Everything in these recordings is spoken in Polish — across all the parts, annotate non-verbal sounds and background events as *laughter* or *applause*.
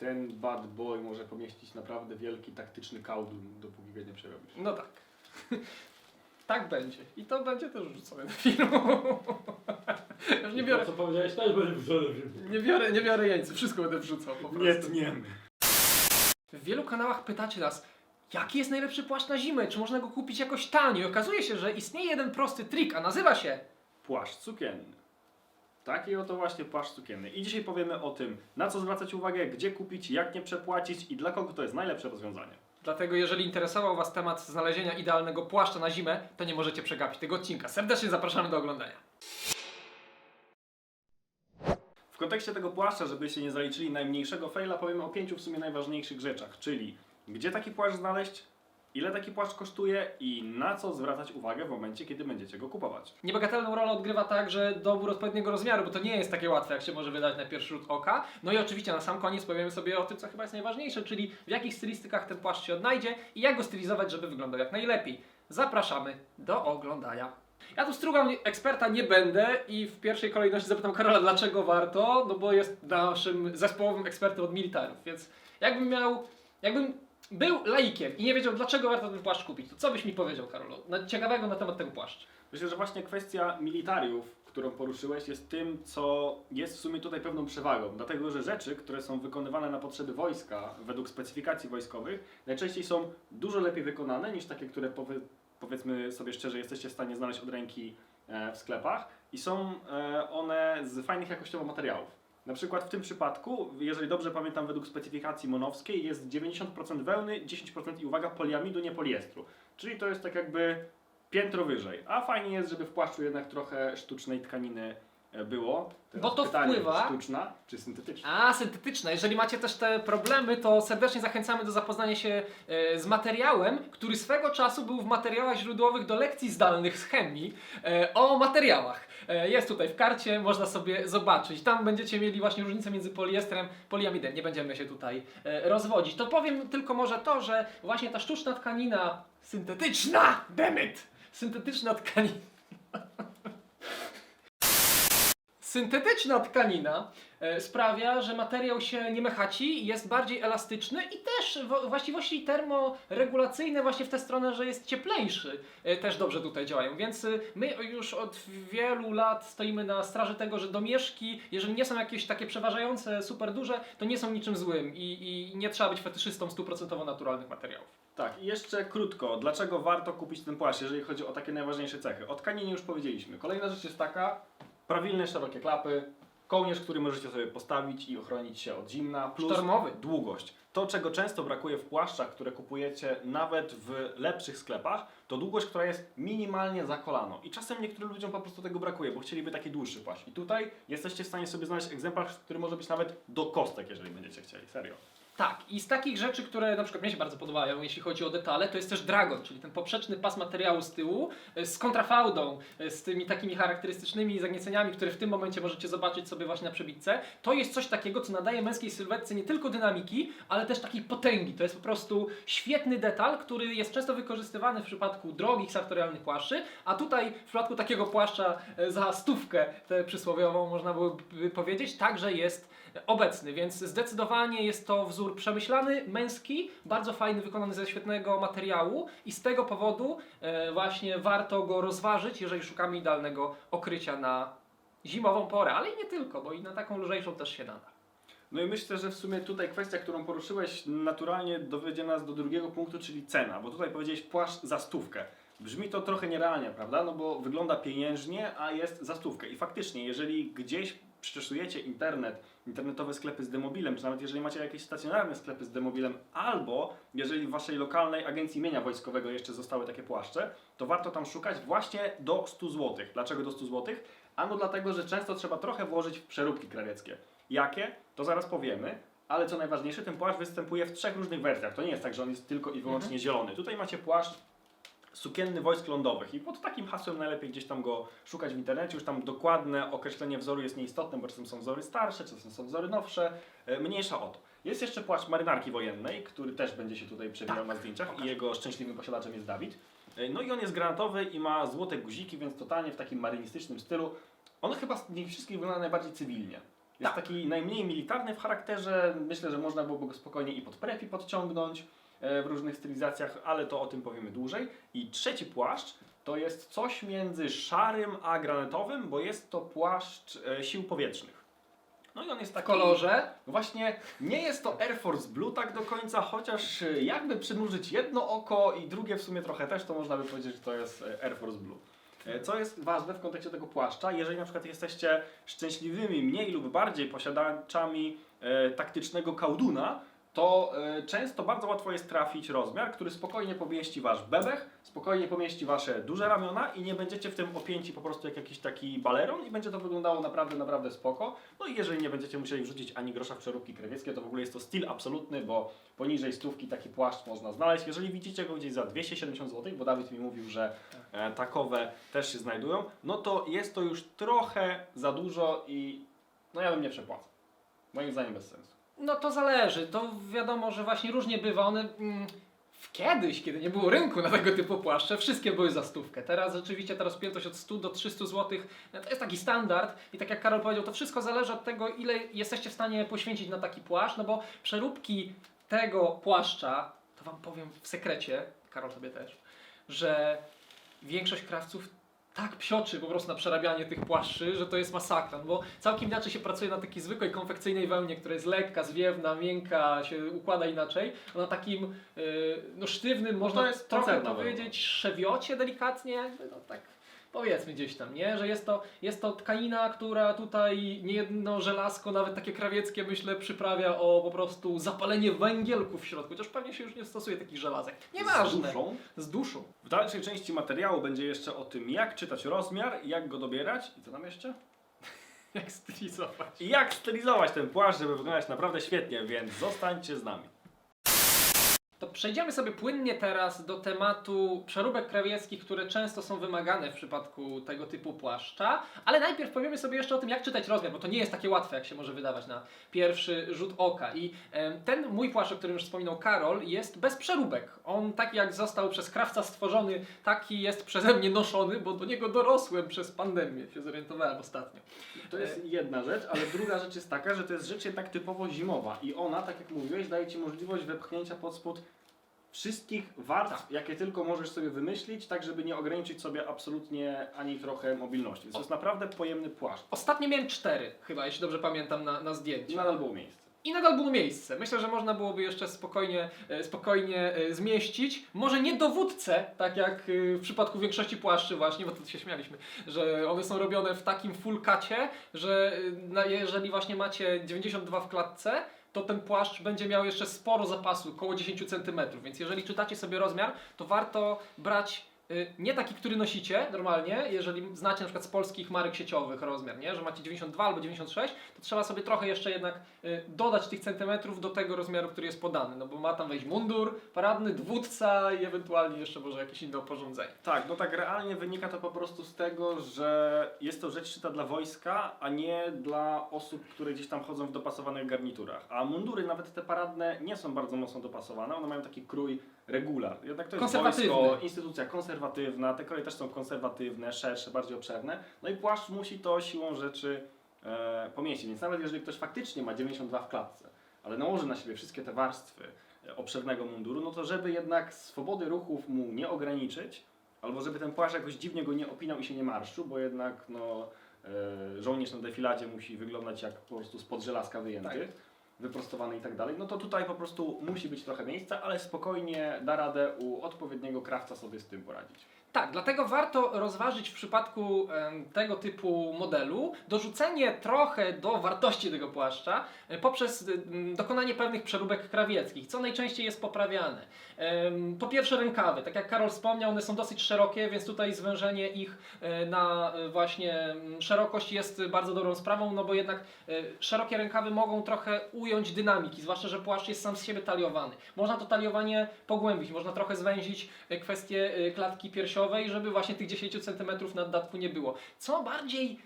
ten bad boy może pomieścić naprawdę wielki taktyczny kałdun, dopóki go nie przerobisz. No tak. *laughs* tak będzie. I to będzie też wrzucone do filmu. *laughs* Już nie biorę, To, co powiedziałeś, też będzie wrzucone w filmie. nie biorę, nie biorę jeńcy, wszystko będę wrzucał po prostu. Nie tniemy. W wielu kanałach pytacie nas, jaki jest najlepszy płaszcz na zimę, czy można go kupić jakoś tanio. I okazuje się, że istnieje jeden prosty trik, a nazywa się Płaszcz sukienny. Taki oto właśnie płaszcz sukienny. I dzisiaj powiemy o tym, na co zwracać uwagę, gdzie kupić, jak nie przepłacić i dla kogo to jest najlepsze rozwiązanie. Dlatego jeżeli interesował Was temat znalezienia idealnego płaszcza na zimę, to nie możecie przegapić tego odcinka. Serdecznie zapraszamy do oglądania. W kontekście tego płaszcza, żebyście nie zaliczyli najmniejszego faila, powiemy o pięciu w sumie najważniejszych rzeczach, czyli gdzie taki płaszcz znaleźć, ile taki płaszcz kosztuje i na co zwracać uwagę w momencie, kiedy będziecie go kupować. Niebagatelną rolę odgrywa także dobór odpowiedniego rozmiaru, bo to nie jest takie łatwe, jak się może wydać na pierwszy rzut oka. No i oczywiście na sam koniec powiemy sobie o tym, co chyba jest najważniejsze, czyli w jakich stylistykach ten płaszcz się odnajdzie i jak go stylizować, żeby wyglądał jak najlepiej. Zapraszamy do oglądania. Ja tu strugam eksperta nie będę i w pierwszej kolejności zapytam Karola, dlaczego warto, no bo jest naszym zespołowym ekspertem od militarów, więc jakbym miał, jakbym był laikiem i nie wiedział, dlaczego warto ten płaszcz kupić, to co byś mi powiedział, Karolu, na, ciekawego na temat tego płaszcza? Myślę, że właśnie kwestia militariów, którą poruszyłeś, jest tym, co jest w sumie tutaj pewną przewagą. Dlatego, że rzeczy, które są wykonywane na potrzeby wojska, według specyfikacji wojskowych, najczęściej są dużo lepiej wykonane niż takie, które powie, powiedzmy sobie szczerze, jesteście w stanie znaleźć od ręki e, w sklepach i są e, one z fajnych jakościowo materiałów. Na przykład w tym przypadku, jeżeli dobrze pamiętam, według specyfikacji monowskiej jest 90% wełny, 10% i uwaga, poliamidu, nie poliestru. Czyli to jest tak jakby piętro wyżej. A fajnie jest, żeby w płaszczu jednak trochę sztucznej tkaniny było. Teraz Bo to pytanie, wpływa- Sztuczna czy syntetyczna? A, syntetyczne. Jeżeli macie też te problemy, to serdecznie zachęcamy do zapoznania się e, z materiałem, który swego czasu był w materiałach źródłowych do lekcji zdalnych z chemii e, o materiałach. E, jest tutaj w karcie, można sobie zobaczyć. Tam będziecie mieli właśnie różnicę między poliestrem, poliamidem. Nie będziemy się tutaj e, rozwodzić. To powiem tylko może to, że właśnie ta sztuczna tkanina syntetyczna, demit, syntetyczna tkanina *laughs* Syntetyczna tkanina e, sprawia, że materiał się nie mechaci, jest bardziej elastyczny i też wo- właściwości termoregulacyjne właśnie w tę stronę, że jest cieplejszy, e, też dobrze tutaj działają. Więc y, my już od wielu lat stoimy na straży tego, że domieszki, jeżeli nie są jakieś takie przeważające, super duże, to nie są niczym złym i, i nie trzeba być fetyszystą stuprocentowo naturalnych materiałów. Tak, i jeszcze krótko, dlaczego warto kupić ten płaszcz, jeżeli chodzi o takie najważniejsze cechy? O tkaninie już powiedzieliśmy. Kolejna rzecz jest taka, prawilne, szerokie klapy, kołnierz, który możecie sobie postawić i ochronić się od zimna, plus Sztormowy. długość. To, czego często brakuje w płaszczach, które kupujecie nawet w lepszych sklepach, to długość, która jest minimalnie za kolano. I czasem niektórym ludziom po prostu tego brakuje, bo chcieliby taki dłuższy płaszcz. I tutaj jesteście w stanie sobie znaleźć egzemplarz, który może być nawet do kostek, jeżeli będziecie chcieli. Serio. Tak, i z takich rzeczy, które na przykład mnie się bardzo podobają, jeśli chodzi o detale, to jest też Dragon, czyli ten poprzeczny pas materiału z tyłu e, z kontrafałdą, e, z tymi takimi charakterystycznymi zagnieceniami, które w tym momencie możecie zobaczyć sobie właśnie na przebitce. To jest coś takiego, co nadaje męskiej sylwetce nie tylko dynamiki, ale też takiej potęgi. To jest po prostu świetny detal, który jest często wykorzystywany w przypadku drogich sartorialnych płaszczy, a tutaj w przypadku takiego płaszcza e, za stówkę tę przysłowiową można byłoby powiedzieć, także jest obecny, więc zdecydowanie jest to wzór przemyślany, męski, bardzo fajny, wykonany ze świetnego materiału i z tego powodu e, właśnie warto go rozważyć, jeżeli szukamy idealnego okrycia na zimową porę, ale i nie tylko, bo i na taką lżejszą też się nada. No i myślę, że w sumie tutaj kwestia, którą poruszyłeś, naturalnie dowiedzie nas do drugiego punktu, czyli cena, bo tutaj powiedziałeś płaszcz za stówkę. Brzmi to trochę nierealnie, prawda? No bo wygląda pieniężnie, a jest za stówkę. I faktycznie, jeżeli gdzieś przeszujecie internet, internetowe sklepy z demobilem, czy nawet jeżeli macie jakieś stacjonarne sklepy z demobilem, albo jeżeli w waszej lokalnej agencji mienia wojskowego jeszcze zostały takie płaszcze, to warto tam szukać właśnie do 100 zł. Dlaczego do 100 zł? Ano dlatego, że często trzeba trochę włożyć w przeróbki krawieckie. Jakie? To zaraz powiemy. Ale co najważniejsze, ten płaszcz występuje w trzech różnych wersjach. To nie jest tak, że on jest tylko i wyłącznie zielony. Tutaj macie płaszcz sukienny wojsk lądowych i pod takim hasłem najlepiej gdzieś tam go szukać w internecie. Już tam dokładne określenie wzoru jest nieistotne, bo czasem są wzory starsze, czasem są wzory nowsze. E, Mniejsza o to. Jest jeszcze płaszcz marynarki wojennej, który też będzie się tutaj przewijał na zdjęciach i jego szczęśliwym posiadaczem jest Dawid. E, No i on jest granatowy i ma złote guziki, więc totalnie w takim marynistycznym stylu. On chyba z nich wszystkich wygląda najbardziej cywilnie. Jest Tak. taki najmniej militarny w charakterze. Myślę, że można byłoby go spokojnie i pod prepi podciągnąć w różnych stylizacjach, ale to o tym powiemy dłużej. I trzeci płaszcz to jest coś między szarym a granatowym, bo jest to płaszcz e, sił powietrznych. No i on jest W taki... kolorze. No Właśnie nie jest to Air Force Blue tak do końca, chociaż e, jakby przymrużyć jedno oko i drugie w sumie trochę też, to można by powiedzieć, że to jest e, Air Force Blue. E, Co jest ważne w kontekście tego płaszcza, jeżeli na przykład jesteście szczęśliwymi, mniej lub bardziej posiadaczami e, taktycznego kałduna, to e, często bardzo łatwo jest trafić rozmiar, który spokojnie pomieści wasz bebech, spokojnie pomieści wasze duże ramiona i nie będziecie w tym opięci po prostu jak jakiś taki baleron i będzie to wyglądało naprawdę, naprawdę spoko. No i jeżeli nie będziecie musieli wrzucić ani grosza w przeróbki krawieckie, to w ogóle jest to styl absolutny, bo poniżej stówki taki płaszcz można znaleźć. Jeżeli widzicie go gdzieś za 270 zł, bo Dawid mi mówił, że e, takowe też się znajdują, no to jest to już trochę za dużo i no ja bym nie przepłacał. Moim zdaniem bez sensu. No to zależy. To wiadomo, że właśnie różnie bywa. One mm, w kiedyś, kiedy nie było rynku na tego typu płaszcze, wszystkie były za stówkę. Teraz rzeczywiście ta rozpiętość od 100 do 300 zł to jest taki standard i tak jak Karol powiedział, to wszystko zależy od tego, ile jesteście w stanie poświęcić na taki płaszcz, no bo przeróbki tego płaszcza, to wam powiem w sekrecie, Karol tobie też, że większość krawców tak psioczy po prostu na przerabianie tych płaszczy, że to jest masakra, no bo całkiem inaczej się pracuje na takiej zwykłej konfekcyjnej wełnie, która jest lekka, zwiewna, miękka, się układa inaczej, a na takim yy, no sztywnym, można jest trochę pancerna powiedzieć szewiocie delikatnie, jakby, no tak powiedzmy gdzieś tam, nie? Że jest to, jest to tkanina, która tutaj niejedno żelazko, nawet takie krawieckie myślę, przyprawia o po prostu zapalenie węgielków w środku, chociaż pewnie się już nie stosuje takich żelazek. Z Nieważne. duszą. Z duszą. W dalszej części materiału będzie jeszcze o tym, jak czytać rozmiar, jak go dobierać i co tam jeszcze? *laughs* Jak stylizować. I jak stylizować ten płaszcz, żeby wyglądać naprawdę świetnie, więc zostańcie z nami. To przejdziemy sobie płynnie teraz do tematu przeróbek krawieckich, które często są wymagane w przypadku tego typu płaszcza, ale najpierw powiemy sobie jeszcze o tym, jak czytać rozmiar, bo to nie jest takie łatwe, jak się może wydawać na pierwszy rzut oka. I ten mój płaszcz, o którym już wspominał Karol, jest bez przeróbek. On taki jak został przez krawca stworzony, taki jest przeze mnie noszony, bo do niego dorosłem przez pandemię, się zorientowałem ostatnio. To jest jedna rzecz, ale druga rzecz jest taka, że to jest rzecz jednak typowo zimowa i ona, tak jak mówiłeś, daje Ci możliwość wepchnięcia pod spód wszystkich warstw, jakie tylko możesz sobie wymyślić, tak żeby nie ograniczyć sobie absolutnie ani trochę mobilności. Więc to jest naprawdę pojemny płaszcz. Ostatnio miałem cztery, chyba, jeśli dobrze pamiętam, na, na zdjęciu. I nadal było miejsce. I nadal było miejsce. Myślę, że można byłoby jeszcze spokojnie, e, spokojnie e, zmieścić. Może nie dowódcę, tak jak e, w przypadku większości płaszczy właśnie, bo tu się śmialiśmy, że one są robione w takim full kacie, że jeżeli właśnie macie 92 w klatce, to ten płaszcz będzie miał jeszcze sporo zapasu, około 10 cm. Więc jeżeli czytacie sobie rozmiar, to warto brać nie taki, który nosicie normalnie, jeżeli znacie na przykład z polskich marek sieciowych rozmiar, nie? że macie 92 albo 96, to trzeba sobie trochę jeszcze jednak y, dodać tych centymetrów do tego rozmiaru, który jest podany, no bo ma tam wejść mundur, paradny, dowódca i ewentualnie jeszcze może jakieś inne oporządzenie. Tak, no tak realnie wynika to po prostu z tego, że jest to rzecz czyta dla wojska, a nie dla osób, które gdzieś tam chodzą w dopasowanych garniturach. A mundury, nawet te paradne, nie są bardzo mocno dopasowane, one mają taki krój regular. Jednak to jest wojsko, instytucja konserwatywna, te kroje też są konserwatywne, szersze, bardziej obszerne. No i płaszcz musi to siłą rzeczy e, pomieścić. Więc nawet jeżeli ktoś faktycznie ma 92 w klatce, ale nałoży na siebie wszystkie te warstwy e, obszernego munduru, no to żeby jednak swobody ruchów mu nie ograniczyć, albo żeby ten płaszcz jakoś dziwnie go nie opinał i się nie marszczył, bo jednak no, e, żołnierz na defiladzie musi wyglądać jak po prostu spod żelazka wyjęty, Tak. Wyprostowany i tak dalej, no to tutaj po prostu musi być trochę miejsca, ale spokojnie da radę u odpowiedniego krawca sobie z tym poradzić. Tak, dlatego warto rozważyć w przypadku tego typu modelu dorzucenie trochę do wartości tego płaszcza e, poprzez y, dokonanie pewnych przeróbek krawieckich, co najczęściej jest poprawiane. Po pierwsze rękawy, tak jak Karol wspomniał, one są dosyć szerokie, więc tutaj zwężenie ich e, na e, właśnie szerokość jest bardzo dobrą sprawą, no bo jednak szerokie rękawy mogą trochę ująć dynamiki, zwłaszcza, że płaszcz jest sam z siebie taliowany. Można to taliowanie pogłębić, można trochę zwęzić kwestię klatki piersiowej, żeby właśnie tych 10 cm naddatku nie było. Co bardziej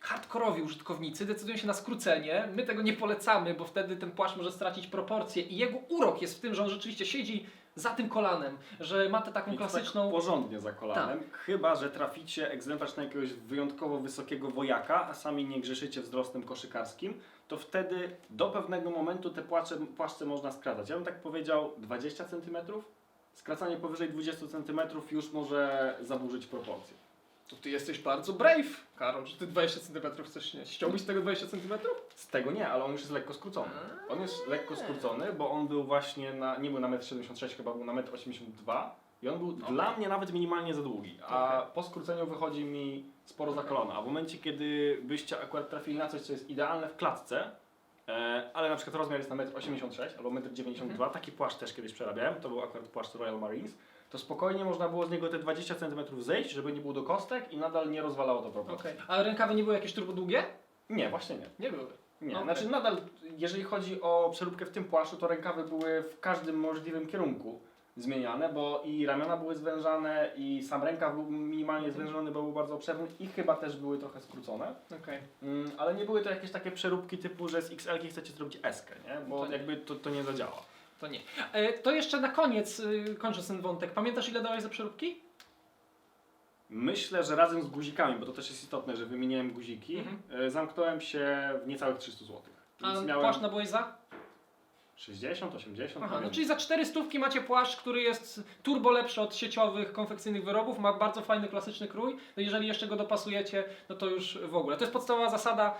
hardkorowi użytkownicy decydują się na skrócenie. My tego nie polecamy, bo wtedy ten płaszcz może stracić proporcje i jego urok jest w tym, że on rzeczywiście siedzi za tym kolanem, że ma tę taką I to klasyczną... Tak porządnie za kolanem. Chyba, że traficie egzemplarz na jakiegoś wyjątkowo wysokiego wojaka, a sami nie grzeszycie wzrostem koszykarskim, to wtedy do pewnego momentu te płacze, płaszcze można skracać. Ja bym tak powiedział 20 cm. Skracanie powyżej 20 cm już może zaburzyć proporcje. To ty jesteś bardzo brave, Karol, że ty 20 cm chcesz śnieść. Chciałbyś z tego 20 cm? Z tego nie, ale on już jest lekko skrócony. On jest lekko skrócony, bo on był właśnie na, nie był na 1,76 m, chyba był na 1,82 m i on był Okej. dla mnie nawet minimalnie za długi, a Okej. po skróceniu wychodzi mi sporo za kolana. A w momencie, kiedy byście akurat trafili na coś, co jest idealne w klatce, e, ale na przykład rozmiar jest na 1,86 m albo 1,92 m, Mhm. taki płaszcz też kiedyś przerabiałem, to był akurat płaszcz Royal Marines, to spokojnie można było z niego te 20 cm zejść, żeby nie było do kostek i nadal nie rozwalało to proporcji. Okej. A rękawy nie były jakieś turbo długie? Nie, właśnie nie. Nie były. Nie, Okej. znaczy nadal, jeżeli chodzi o przeróbkę w tym płaszczu, to rękawy były w każdym możliwym kierunku zmieniane, bo i ramiona były zwężane, i sam rękaw był minimalnie zwężony, bo był bardzo obszerny i chyba też były trochę skrócone. Okej. Mm, ale nie były to jakieś takie przeróbki typu, że z XL chcecie zrobić S, nie? Bo To- jakby to, to nie zadziała. To nie. E, to jeszcze na koniec, y, kończąc ten wątek. Pamiętasz ile dałeś za przeróbki? Myślę, że razem z guzikami, bo to też jest istotne, że wymieniałem guziki, Mhm. e, zamknąłem się w niecałych 300 zł. A miałem płaszcz nabyłeś za? 60, 80, Aha, no czyli za 4 stówki macie płaszcz, który jest turbo lepszy od sieciowych, konfekcyjnych wyrobów, ma bardzo fajny, klasyczny krój. No jeżeli jeszcze go dopasujecie, no to już w ogóle. To jest podstawowa zasada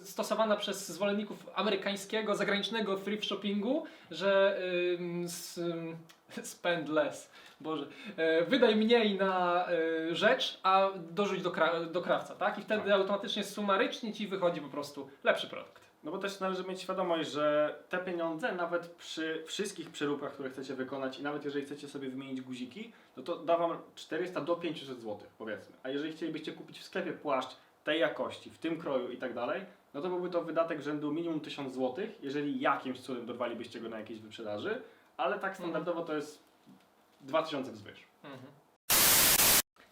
y, stosowana przez zwolenników amerykańskiego, zagranicznego thrift shoppingu, że y, s, ym, *laughs* spend less. Boże, e, wydaj mniej na e, rzecz, a dorzuć do, kra do krawca, tak? I wtedy Tak. automatycznie sumarycznie ci wychodzi po prostu lepszy produkt. No bo też należy mieć świadomość, że te pieniądze nawet przy wszystkich przeróbkach, które chcecie wykonać i nawet jeżeli chcecie sobie wymienić guziki, no to da Wam 400 do 500 zł powiedzmy. A jeżeli chcielibyście kupić w sklepie płaszcz tej jakości, w tym kroju i tak dalej, no to byłby to wydatek rzędu minimum 1000 zł, jeżeli jakimś cudem dorwalibyście go na jakiejś wyprzedaży, ale tak standardowo to jest 2000 wzwyż. Mhm.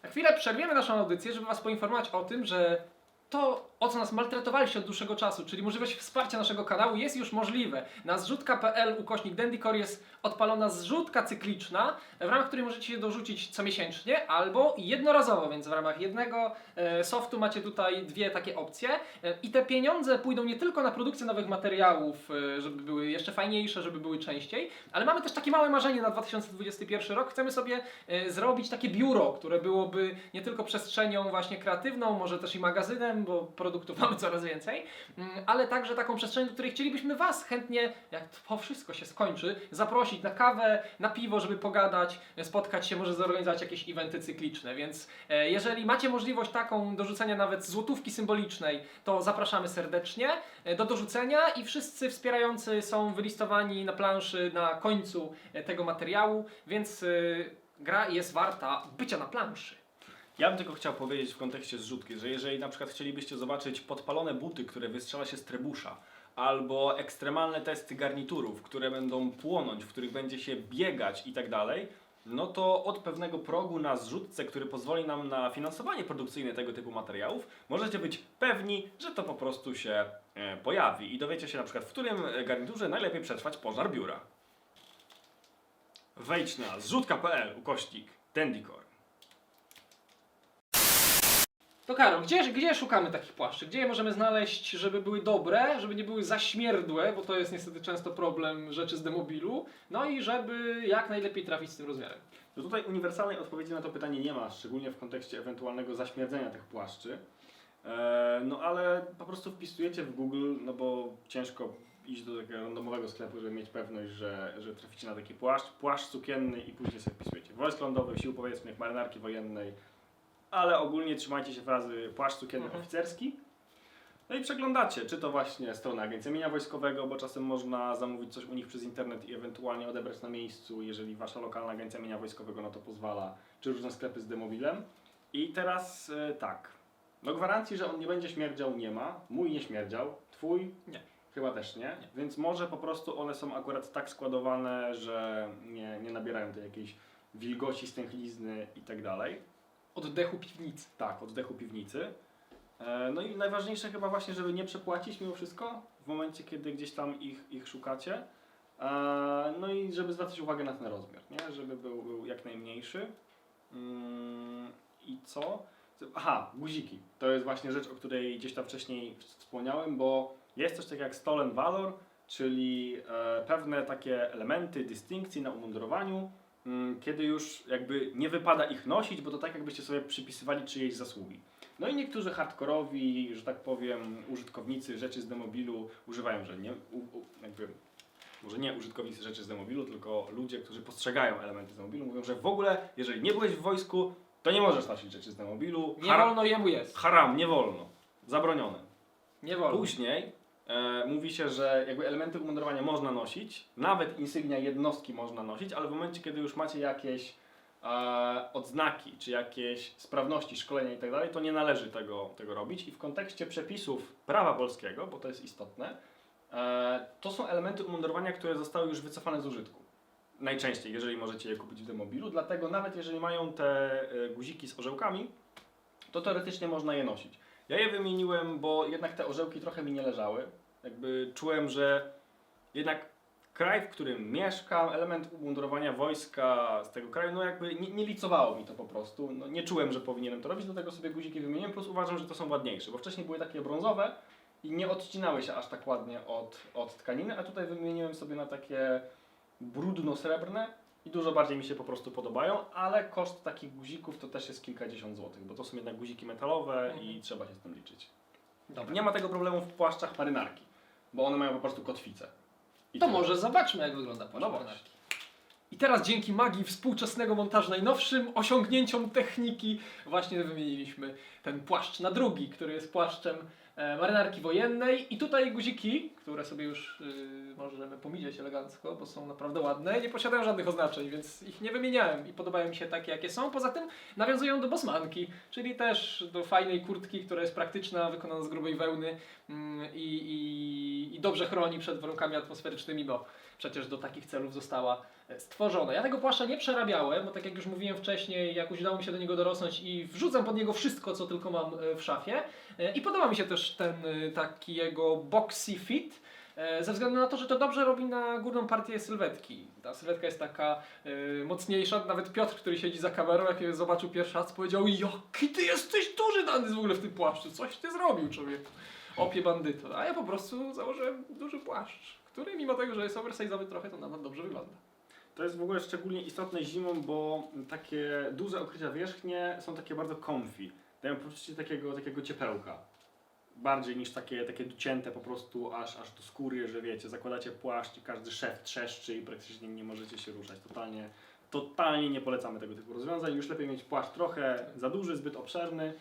Na chwilę przerwiemy naszą audycję, żeby Was poinformować o tym, że to, o co nas maltretowaliście od dłuższego czasu, czyli możliwość wsparcia naszego kanału jest już możliwe. Na zrzutka.pl ukośnik Dendycore jest odpalona zrzutka cykliczna, w ramach której możecie się dorzucić comiesięcznie albo jednorazowo, więc w ramach jednego e, softu macie tutaj dwie takie opcje E, i te pieniądze pójdą nie tylko na produkcję nowych materiałów, e, żeby były jeszcze fajniejsze, żeby były częściej, ale mamy też takie małe marzenie na 2021 rok. Chcemy sobie zrobić takie biuro, które byłoby nie tylko przestrzenią właśnie kreatywną, może też i magazynem, bo produktów *laughs* mamy coraz więcej, mm, ale także taką przestrzenią, do której chcielibyśmy Was chętnie, jak to wszystko się skończy, zaprosić na kawę, na piwo, żeby pogadać, spotkać się, może zorganizować jakieś eventy cykliczne. Więc e, jeżeli macie możliwość taką dorzucenia nawet złotówki symbolicznej, to zapraszamy serdecznie e, do dorzucenia i wszyscy wspierający są wylistowani na planszy na końcu e, tego materiału, więc gra jest warta bycia na planszy. Ja bym tylko chciał powiedzieć w kontekście zrzutki, że jeżeli na przykład chcielibyście zobaczyć podpalone buty, które wystrzela się z trebusza, albo ekstremalne testy garniturów, które będą płonąć, w których będzie się biegać i tak dalej, no to od pewnego progu na zrzutce, który pozwoli nam na finansowanie produkcyjne tego typu materiałów, możecie być pewni, że to po prostu się e, pojawi i dowiecie się na przykład, w którym garniturze najlepiej przetrwać pożar biura. Wejdź na zrzutka.pl ukośnik Dendicore. To Karol, gdzie, gdzie szukamy takich płaszczy? Gdzie je możemy znaleźć, żeby były dobre, żeby nie były zaśmierdłe, bo to jest niestety często problem rzeczy z demobilu, no i żeby jak najlepiej trafić z tym rozmiarem. No tutaj uniwersalnej odpowiedzi na to pytanie nie ma, szczególnie w kontekście ewentualnego zaśmierdzenia tych płaszczy. E, no ale po prostu wpisujecie w Google, no bo ciężko iść do takiego randomowego sklepu, żeby mieć pewność, że, że traficie na taki płaszcz. Płaszcz sukienny i później sobie wpisujecie. Wojsk lądowych, sił powietrznych, marynarki wojennej, ale ogólnie trzymajcie się frazy płaszcz sukienny Mhm. oficerski. No i przeglądacie, czy to właśnie stronę Agencji Mienia Wojskowego, bo czasem można zamówić coś u nich przez internet i ewentualnie odebrać na miejscu, jeżeli wasza lokalna Agencja Mienia Wojskowego na to pozwala, czy różne sklepy z demobilem. I teraz e, tak, no gwarancji, że on nie będzie śmierdział nie ma, mój nie śmierdział, twój Nie. chyba też nie, więc może po prostu one są akurat tak składowane, że nie, nie nabierają tej jakiejś wilgoci, stęchlizny i tak dalej. Oddechu piwnicy. Tak, oddechu piwnicy. E, No i najważniejsze chyba właśnie, żeby nie przepłacić mimo wszystko w momencie, kiedy gdzieś tam ich, ich szukacie. E, No i żeby zwracać uwagę na ten rozmiar, nie? żeby był, był jak najmniejszy. Mm, I co? Aha, guziki. To jest właśnie rzecz, o której gdzieś tam wcześniej wspomniałem, bo jest coś takiego jak stolen valor, czyli e, pewne takie elementy dystynkcji na umundurowaniu, kiedy już jakby nie wypada ich nosić, bo to tak jakbyście sobie przypisywali czyjeś zasługi. No i niektórzy hardkorowi, że tak powiem, użytkownicy rzeczy z demobilu używają, że nie, u, u, jakby, może nie użytkownicy rzeczy z demobilu, tylko ludzie, którzy postrzegają elementy z demobilu, mówią, że w ogóle, jeżeli nie byłeś w wojsku, to nie możesz nosić rzeczy z demobilu. Nie wolno jemu jest. Haram, nie wolno. Zabronione. Nie wolno. Później e, mówi się, że jakby elementy umundurowania można nosić, nawet insygnia jednostki można nosić, ale w momencie, kiedy już macie jakieś e, odznaki, czy jakieś sprawności szkolenia i tak to nie należy tego, tego robić. I w kontekście przepisów prawa polskiego, bo to jest istotne, e, to są elementy umundurowania, które zostały już wycofane z użytku. Najczęściej, jeżeli możecie je kupić w demobilu, dlatego nawet jeżeli mają te e, guziki z orzełkami, to teoretycznie można je nosić. Ja je wymieniłem, bo jednak te orzełki trochę mi nie leżały. Jakby czułem, że jednak kraj, w którym mieszkam, element umundurowania wojska z tego kraju, no jakby nie, nie licowało mi to po prostu. No, nie czułem, że powinienem to robić, dlatego sobie guziki wymieniłem, plus uważam, że to są ładniejsze, bo wcześniej były takie brązowe i nie odcinały się aż tak ładnie od, od tkaniny, a tutaj wymieniłem sobie na takie brudno-srebrne i dużo bardziej mi się po prostu podobają, ale koszt takich guzików to też jest kilkadziesiąt złotych, bo to są jednak guziki metalowe i Mhm. trzeba się z tym liczyć. Dobra. Nie ma tego problemu w płaszczach marynarki, bo one mają po prostu kotwicę. I To tyle. może zobaczmy, jak wygląda płaszcz No marynarki. I teraz dzięki magii współczesnego montażu, najnowszym osiągnięciom techniki, właśnie wymieniliśmy ten płaszcz na drugi, który jest płaszczem marynarki wojennej. I tutaj guziki, które sobie już y, możemy pomijać elegancko, bo są naprawdę ładne, nie posiadają żadnych oznaczeń, więc ich nie wymieniałem i podobają mi się takie, jakie są. Poza tym nawiązują do bosmanki, czyli też do fajnej kurtki, która jest praktyczna, wykonana z grubej wełny i, i, i dobrze chroni przed warunkami atmosferycznymi, bo przecież do takich celów została e, stworzona. Ja tego płaszcza nie przerabiałem, bo tak jak już mówiłem wcześniej, jakoś udało mi się do niego dorosnąć i wrzucam pod niego wszystko, co tylko mam e, w szafie. E, I podoba mi się też ten taki jego boxy fit. Ze względu na to, że to dobrze robi na górną partię sylwetki. Ta sylwetka jest taka mocniejsza. Nawet Piotr, który siedzi za kamerą, jak je zobaczył pierwszy raz, powiedział: Jaki ty jesteś duży, Dany, w ogóle w tym płaszczu. Coś ty zrobił, człowieku. Opie bandyto. A ja po prostu założyłem duży płaszcz, który mimo tego, że jest oversize'owy trochę, to nawet dobrze wygląda. To jest w ogóle szczególnie istotne zimą, bo takie duże okrycia wierzchnie są takie bardzo comfy. Dają poczucie takiego, takiego ciepełka. Bardziej niż takie, takie docięte po prostu aż, aż do skóry, że wiecie, zakładacie płaszcz i każdy szef trzeszczy i praktycznie nie możecie się ruszać. Totalnie, totalnie nie polecamy tego typu rozwiązań. Już lepiej mieć płaszcz trochę za duży, zbyt obszerny,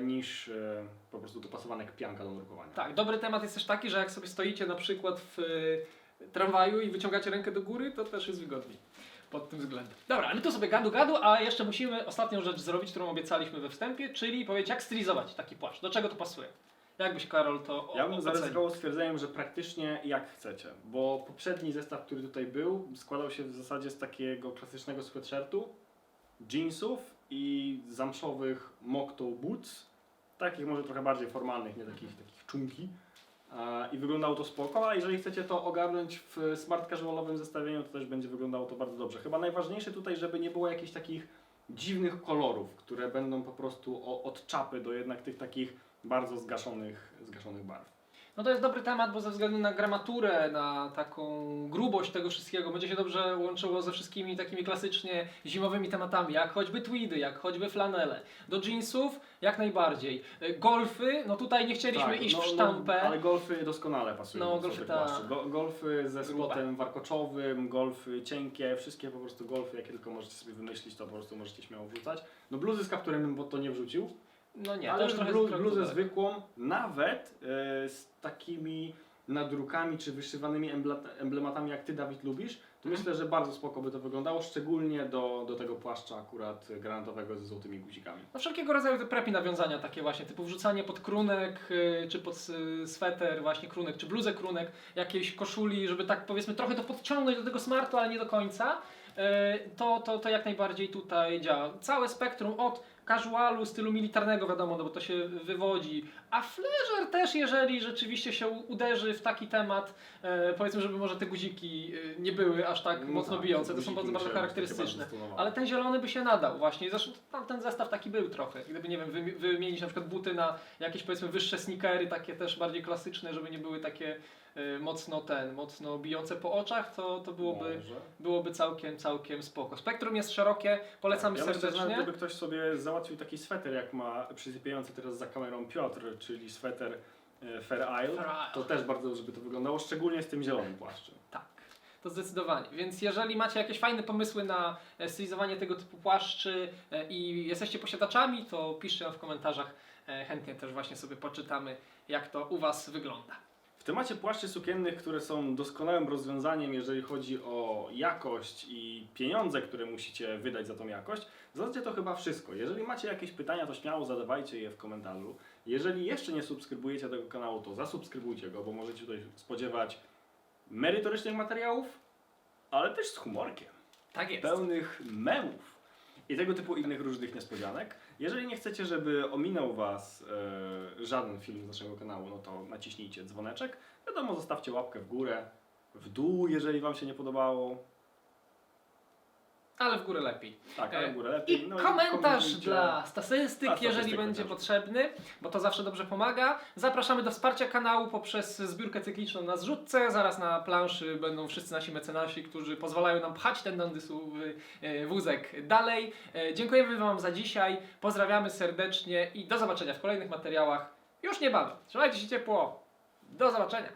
niż e, po prostu dopasowany jak pianka do nurkowania. Tak, dobry temat jest też taki, że jak sobie stoicie na przykład w y, tramwaju i wyciągacie rękę do góry, to też jest wygodniej pod tym względem. Dobra, ale tu sobie gadu gadu, a jeszcze musimy ostatnią rzecz zrobić, którą obiecaliśmy we wstępie, czyli powiedzieć jak stylizować taki płaszcz, do czego to pasuje. Jak byś Karol to Ja bym zaryzykował stwierdzeniem, że praktycznie jak chcecie, bo poprzedni zestaw, który tutaj był, składał się w zasadzie z takiego klasycznego sweatshirtu, jeansów i zamszowych mocktoe boots, takich może trochę bardziej formalnych, nie takich, takich czunki. I wyglądało to spoko, a jeżeli chcecie to ogarnąć w smart casualowym zestawieniu, to też będzie wyglądało to bardzo dobrze. Chyba najważniejsze tutaj, żeby nie było jakichś takich dziwnych kolorów, które będą po prostu od czapy do jednak tych takich bardzo zgaszonych, zgaszonych barw. No to jest dobry temat, bo ze względu na gramaturę, na taką grubość tego wszystkiego, będzie się dobrze łączyło ze wszystkimi takimi klasycznie zimowymi tematami, jak choćby tweedy, jak choćby flanele. Do jeansów jak najbardziej. Y, Golfy, no tutaj nie chcieliśmy Tak, iść no, w sztampę. No, ale golfy doskonale pasują. No, golfy ta-. Go, golfy ze spotem warkoczowym, golfy cienkie, wszystkie po prostu golfy, jakie tylko możecie sobie wymyślić, to po prostu możecie śmiało wrzucać. No bluzy z kapturem bo to nie wrzucił, No nie, to ale już trochę blu, trochę bluzę zwykłą, nawet e, z takimi nadrukami czy wyszywanymi emblematami, jak ty Dawid lubisz, to Mhm. myślę, że bardzo spoko by to wyglądało, szczególnie do, do tego płaszcza akurat granatowego ze złotymi guzikami. No wszelkiego rodzaju te prepi nawiązania takie właśnie, typu wrzucanie pod krunek, y, czy pod y, sweter właśnie krunek, czy bluzę krunek, jakiejś koszuli, żeby tak powiedzmy trochę to podciągnąć do tego smartu, ale nie do końca, y, to, to, to jak najbardziej tutaj działa. Całe spektrum od casualu, stylu militarnego, wiadomo, no bo to się wywodzi. A fleżer też, jeżeli rzeczywiście się uderzy w taki temat, e, powiedzmy, żeby może te guziki e, nie były aż tak No mocno tak, bijące, to guziki są bardzo, bardzo musiały być takie charakterystyczne. bardzo stonowane. Ale ten zielony by się nadał właśnie. Zresztą tam ten zestaw taki był trochę. Gdyby, nie wiem, wymi- wymienić na przykład buty na jakieś powiedzmy wyższe sneakery, takie też bardziej klasyczne, żeby nie były takie mocno ten, mocno bijące po oczach, to, to byłoby, Może. byłoby całkiem, całkiem spoko. Spektrum jest szerokie, polecamy ja myślę, że serdecznie. gdyby ktoś sobie załatwił taki sweter, jak ma przysypiający teraz za kamerą Piotr, czyli sweter e, Fair Isle, Fair Isle. to też bardzo dobrze by to wyglądało, szczególnie z tym zielonym płaszczem. Tak, to zdecydowanie. Więc jeżeli macie jakieś fajne pomysły na e, stylizowanie tego typu płaszczy e, i jesteście posiadaczami, to piszcie nam w komentarzach. Chętnie też właśnie sobie poczytamy, jak to u Was wygląda. W temacie płaszczy sukiennych, które są doskonałym rozwiązaniem, jeżeli chodzi o jakość i pieniądze, które musicie wydać za tą jakość, w zasadzie to chyba wszystko. Jeżeli macie jakieś pytania, to śmiało zadawajcie je w komentarzu. Jeżeli jeszcze nie subskrybujecie tego kanału, to zasubskrybujcie go, bo możecie tutaj spodziewać merytorycznych materiałów, ale też z humorkiem Tak jest. pełnych memów i tego typu innych różnych niespodzianek. Jeżeli nie chcecie, żeby ominął Was e, żaden film z naszego kanału, no to naciśnijcie dzwoneczek. Wiadomo, zostawcie łapkę w górę, w dół, jeżeli Wam się nie podobało. Ale w górę lepiej. Tak, ale E, w górę lepiej. I No komentarz komentujcie. dla statystyk, jeżeli będzie chociażby. potrzebny, bo to zawsze dobrze pomaga. Zapraszamy do wsparcia kanału poprzez zbiórkę cykliczną na zrzutce. Zaraz na planszy będą wszyscy nasi mecenasi, którzy pozwalają nam pchać ten dandysowy e, wózek dalej. E, Dziękujemy Wam za dzisiaj, pozdrawiamy serdecznie i do zobaczenia w kolejnych materiałach już niebawem. Trzymajcie się ciepło, do zobaczenia.